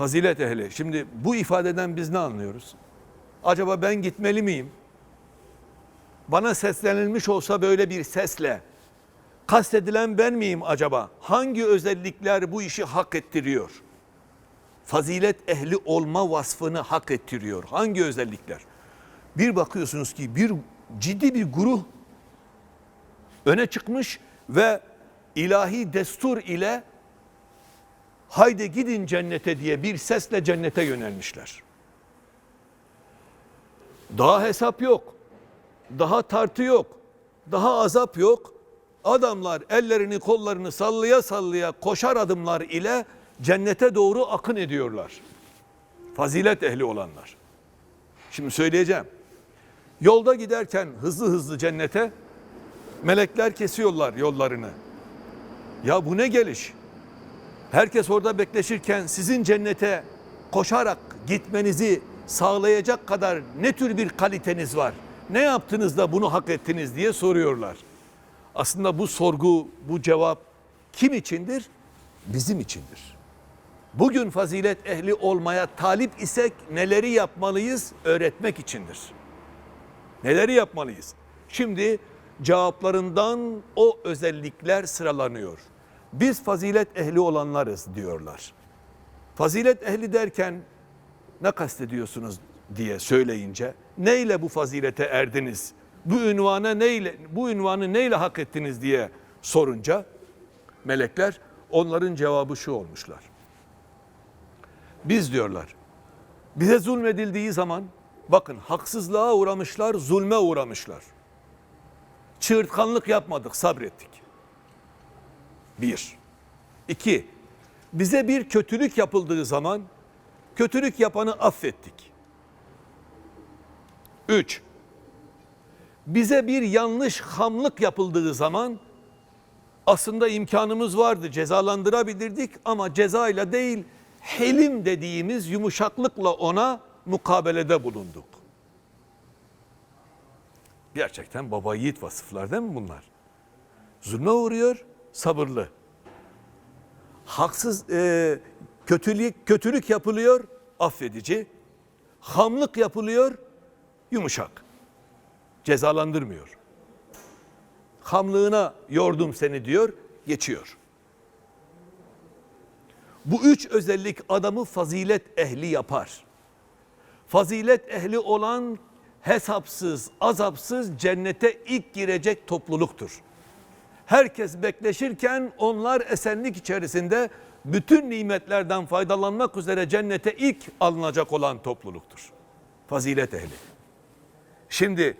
Fazilet ehli. Şimdi bu ifadeden biz ne anlıyoruz? Acaba ben gitmeli miyim? Bana seslenilmiş olsa böyle bir sesle kastedilen ben miyim acaba? Hangi özellikler bu işi hak ettiriyor? Fazilet ehli olma vasfını hak ettiriyor. Hangi özellikler? Bir bakıyorsunuz ki bir ciddi bir grup öne çıkmış ve ilahi destur ile haydi gidin cennete diye bir sesle cennete yönelmişler. Daha hesap yok. Daha tartı yok. Daha azap yok. Adamlar ellerini kollarını sallaya sallaya koşar adımlar ile cennete doğru akın ediyorlar. Fazilet ehli olanlar. Şimdi söyleyeceğim. Yolda giderken hızlı hızlı cennete melekler kesiyorlar yollarını. Ya bu ne geliş? Herkes orada bekleşirken sizin cennete koşarak gitmenizi sağlayacak kadar ne tür bir kaliteniz var? Ne yaptınız da bunu hak ettiniz diye soruyorlar. Aslında bu sorgu, bu cevap kim içindir? Bizim içindir. Bugün fazilet ehli olmaya talip isek neleri yapmalıyız? Öğretmek içindir. Neleri yapmalıyız? Şimdi cevaplarından o özellikler sıralanıyor. Biz fazilet ehli olanlarız diyorlar. Fazilet ehli derken ne kastediyorsunuz diye söyleyince neyle bu fazilete erdiniz? Bu ünvana neyle bu ünvanı neyle hak ettiniz diye sorunca melekler onların cevabı şu olmuşlar. Biz diyorlar bize zulmedildiği zaman bakın haksızlığa uğramışlar, zulme uğramışlar. Çığırtkanlık yapmadık, sabrettik. Bir. İki. Bize bir kötülük yapıldığı zaman kötülük yapanı affettik. Üç. Bize bir yanlış hamlık yapıldığı zaman aslında imkanımız vardı cezalandırabilirdik ama cezayla değil helim dediğimiz yumuşaklıkla ona mukabelede bulunduk. Gerçekten baba yiğit vasıflar değil mi bunlar? Zulme uğruyor, sabırlı. Haksız e, kötülük kötülük yapılıyor, affedici. Hamlık yapılıyor, yumuşak. Cezalandırmıyor. Hamlığına yordum seni diyor, geçiyor. Bu üç özellik adamı fazilet ehli yapar. Fazilet ehli olan hesapsız, azapsız cennete ilk girecek topluluktur. Herkes bekleşirken onlar esenlik içerisinde bütün nimetlerden faydalanmak üzere cennete ilk alınacak olan topluluktur. Fazilet ehli. Şimdi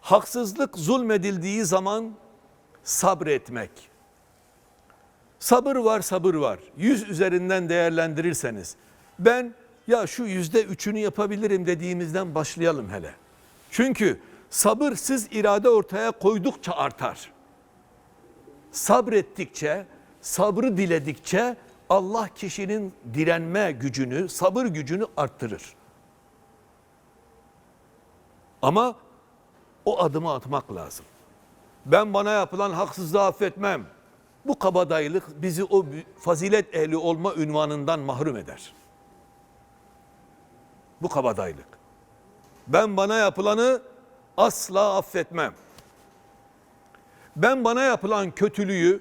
haksızlık zulmedildiği zaman sabretmek. Sabır var, sabır var. Yüz üzerinden değerlendirirseniz ben ya şu yüzde üçünü yapabilirim dediğimizden başlayalım hele. Çünkü sabırsız irade ortaya koydukça artar. Sabrettikçe, sabrı diledikçe Allah kişinin direnme gücünü, sabır gücünü arttırır. Ama o adımı atmak lazım. Ben bana yapılan haksızlığı affetmem. Bu kabadayılık bizi o fazilet ehli olma ünvanından mahrum eder. Bu kabadayılık. Ben bana yapılanı asla affetmem. Ben bana yapılan kötülüğü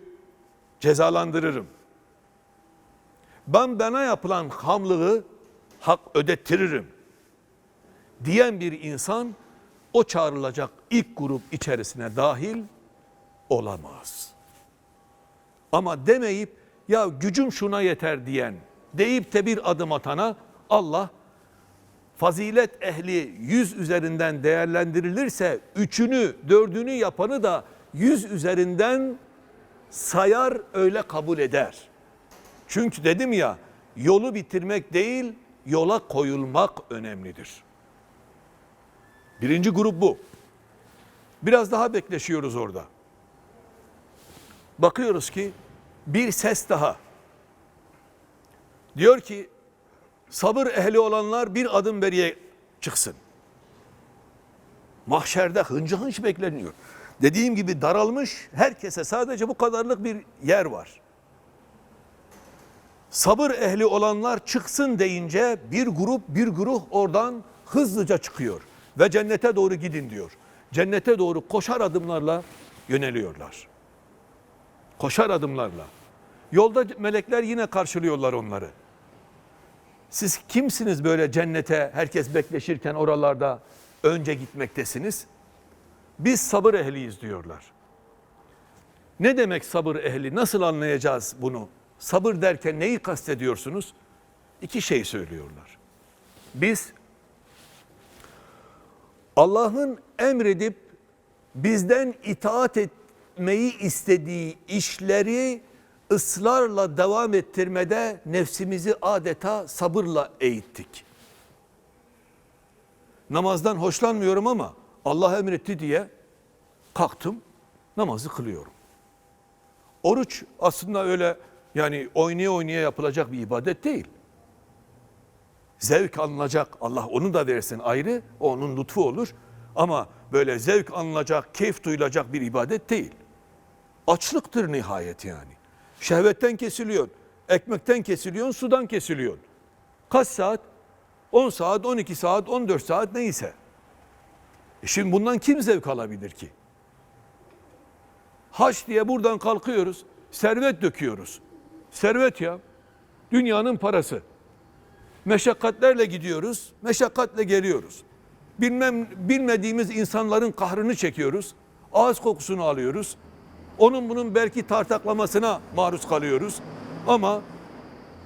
cezalandırırım. Ben bana yapılan hamlığı hak ödettiririm. Diyen bir insan o çağrılacak ilk grup içerisine dahil olamaz. Ama demeyip ya gücüm şuna yeter diyen deyip de bir adım atana Allah fazilet ehli yüz üzerinden değerlendirilirse üçünü dördünü yapanı da yüz üzerinden sayar öyle kabul eder. Çünkü dedim ya yolu bitirmek değil yola koyulmak önemlidir. Birinci grup bu. Biraz daha bekleşiyoruz orada. Bakıyoruz ki bir ses daha. Diyor ki sabır ehli olanlar bir adım beriye çıksın. Mahşerde hınca hınç bekleniyor. Dediğim gibi daralmış herkese sadece bu kadarlık bir yer var. Sabır ehli olanlar çıksın deyince bir grup bir grup oradan hızlıca çıkıyor ve cennete doğru gidin diyor. Cennete doğru koşar adımlarla yöneliyorlar. Koşar adımlarla. Yolda melekler yine karşılıyorlar onları. Siz kimsiniz böyle cennete herkes bekleşirken oralarda önce gitmektesiniz? Biz sabır ehliyiz diyorlar. Ne demek sabır ehli? Nasıl anlayacağız bunu? Sabır derken neyi kastediyorsunuz? İki şey söylüyorlar. Biz Allah'ın emredip bizden itaat etmeyi istediği işleri ısrarla devam ettirmede nefsimizi adeta sabırla eğittik. Namazdan hoşlanmıyorum ama Allah emretti diye kalktım namazı kılıyorum. Oruç aslında öyle yani oynaya oynaya yapılacak bir ibadet değil. Zevk alınacak Allah onu da versin ayrı onun lütfu olur. Ama böyle zevk alınacak, keyif duyulacak bir ibadet değil. Açlıktır nihayet yani. Şehvetten kesiliyorsun, ekmekten kesiliyorsun, sudan kesiliyorsun. Kaç saat? 10 saat, 12 saat, 14 saat neyse. E şimdi bundan kim zevk alabilir ki? Haç diye buradan kalkıyoruz, servet döküyoruz. Servet ya, dünyanın parası. Meşakkatlerle gidiyoruz, meşakkatle geliyoruz. Bilmem bilmediğimiz insanların kahrını çekiyoruz. Ağız kokusunu alıyoruz. Onun bunun belki tartaklamasına maruz kalıyoruz. Ama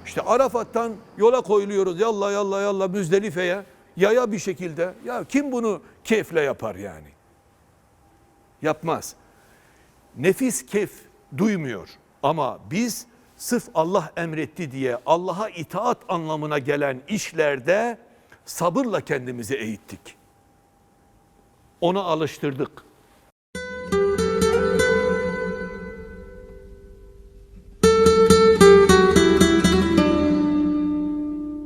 işte Arafat'tan yola koyuluyoruz. Yalla yalla yalla Müzdelife'ye. Yaya bir şekilde. Ya kim bunu keyifle yapar yani? Yapmaz. Nefis keyif duymuyor. Ama biz sırf Allah emretti diye Allah'a itaat anlamına gelen işlerde sabırla kendimizi eğittik. Ona alıştırdık.